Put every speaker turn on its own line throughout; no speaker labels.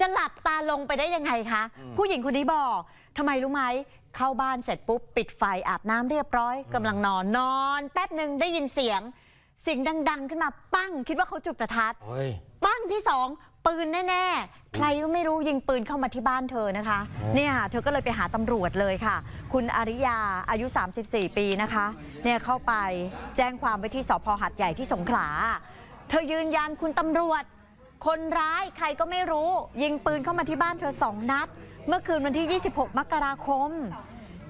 จะหลับตาลงไปได้ยังไงคะ ผู้หญิงคนนี้บอกทำไมรู้ไหมเข้าบ้านเสร็จปุ๊บ ปิดไฟอาบน้ำเรียบร้อยกำลังนอนนอน แป๊บหนึ่งได้ยินเสียงเสียงดัง ๆ ขึ้นมาปั้ง คิดว่าเขาจุดประทัด
เฮ้ย
ปั้งที่สองปืนแน่ ๆ ใครก็ไม่รู้ยิงปืนเข้ามาที่บ้านเธอนะคะ
โอ้
เนี่ยเธอก็เลยไปหาตำรวจเลยค่ะ คุณอาริยาอายุ 34 ปีนะคะ เนี่ยเข้าไปแจ้งความไว้ที่สพหัดใหญ่ที่สงขลา เธอยืนยันคุณตำรวจ คนร้ายใครก็ไม่รู้ ยิงปืนเข้ามาที่บ้านเธอสองนัด เมื่อคืนวันที่ 26 มกราคม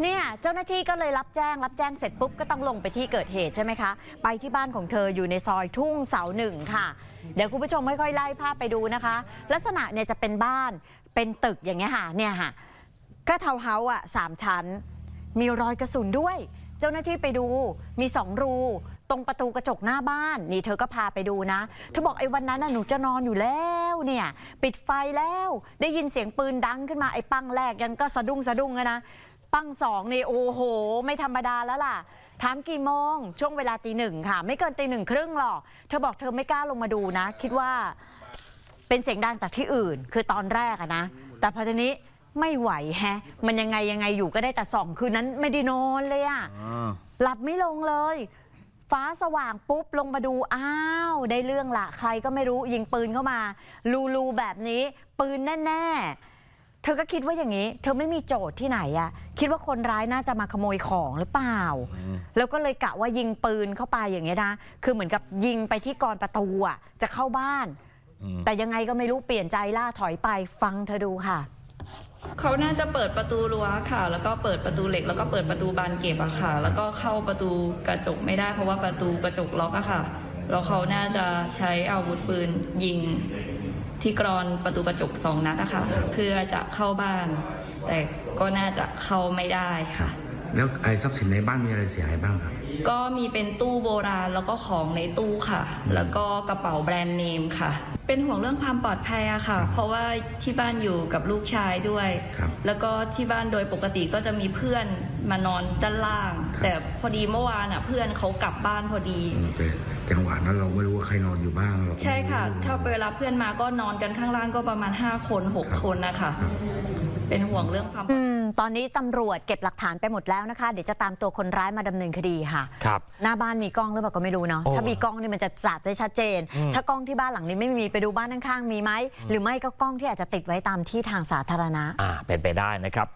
เนี่ยเจ้าหน้าที่ก็เลยรับแจ้ง รับแจ้งเสร็จปุ๊บก็ต้องลงไปที่เกิดเหตุใช่ไหมคะ ไปที่บ้านของเธออยู่ในซอยทุ่งเสาหนึ่งค่ะ เดี๋ยวคุณผู้ชมค่อยๆไล่ภาพไปดูนะคะ ลักษณะเนี่ยจะเป็นบ้านเป็นตึกอย่างเงี้ยค่ะเนี่ยค่ะก็ทาวน์เฮาส์อะสามชั้น มีรอยกระสุนด้วย เจ้าหน้าที่ไปดูมีสองรู ตรงประตูกระจกหน้าบ้าน นี่เธอก็พาไปดูนะเธอบอกไอ้วันนั้นน่ะหนูจะนอนอยู่แล้วเนี่ยปิดไฟแล้วได้ยินเสียงปืนดังขึ้นมาไอ้ปังแรกยังก็สะดุ้งสะดุ้งอะนะปังสองนี่โอ้โห ไม่ธรรมดาแล้วล่ะถามกี่โมง ช่วงเวลาตีหนึ่งค่ะ ไม่เกินตีหนึ่งครึ่งหรอก เธอบอกเธอไม่กล้าลงมาดูนะ คิดว่าเป็นเสียงดังจากที่อื่น คือตอนแรกอะนะ แต่พอทีนี้ไม่ไหวแฮะ มันยังไงยังไงอยู่ก็ได้แต่ส่องคืนนั้นไม่ได้นอนเลยอะหลับไม่ลงเลย ฟ้าสว่างปุ๊บลงมาดู อ้าว ได้เรื่องละใครก็ไม่รู้ยิงปืนเข้ามา ลูลูแบบนี้ ปืนแน่ ๆ เธอก็คิดว่าอย่างนี้ เธอไม่มีโจทย์ที่ไหนอะคิดว่าคนร้ายน่าจะมาขโมยของหรือเปล่า แล้วก็เลยกะว่ายิงปืนเข้าไปอย่างเงี้ยนะ คือเหมือนกับยิงไปที่กรประตูอะจะเข้าบ้าน แต่ยังไงก็ไม่รู้เปลี่ยนใจล่าถอยไปฟังเธอดูค่ะ
เขาน่าจะเปิดประตูรั้วค่ะ แล้วก็เปิดประตูเหล็ก แล้วก็เปิดประตูบานเก็บอะค่ะ แล้วก็เข้าประตูกระจกไม่ได้ เพราะว่าประตูกระจกล็อกอะค่ะ แล้วเขาน่าจะใช้อาวุธปืนยิงที่กรอนประตูกระจกสองนัดอะค่ะเพื่อจะเข้าบ้าน แต่ก็น่าจะเข้าไม่ได้ค่ะ
แล้วไอ้ทรัพย์สินในบ้านมีอะไรเสียหายบ้างครับ
ก็มีเป็นตู้โบราณแล้วก็ของในตู้ค่ะ แล้วก็กระเป๋าแบรนด์เนมค่ะ เป็นห่วงเรื่องความปลอดภัยอะค่ะ เพราะว่าที่บ้านอยู่กับลูกชายด้วย
ครับ
แล้วก็ที่บ้านโดยปกติก็จะมีเพื่อนมานอนด้านล่าง
ครับ
แต่พอดีเมื่อวานอะเพื่อนเขากลับบ้านพอดี
อืมแต่จังหวะนั้นเราไม่รู้ว่าใครนอนอยู่บ้างเราก็
ใช่ค่ะ
ไม่รู้
ถ้าเวลาเพื่อนมาก็นอนกันข้างล่างก็ประมาณ 5 คน
ครับ
6 คนนะคะ
ครับ
เป็นห่วงเรื่องความ
อืมตอนนี้ตำรวจเก็บหลักฐานไปหมดแล้วนะคะ เดี๋ยวจะตามตัวคนร้ายมาดำเนินคดีค่ะ
ครับ
หน้าบ้านมีกล้องหรือเปล่าก็ไม่รู้เนาะ
โอ้
ถ้ามีกล้องนี่มันจะจับได้ชัดเจน
อืม
ถ้ากล้องที่บ้านหลังนี้ไม่มีไปดูบ้านข้างๆมีไหมหรือไม่ก็กล้องที่อาจจะติดไว้ตามที่ทางสาธารณะ
อ่าเป็นไปได้นะครับ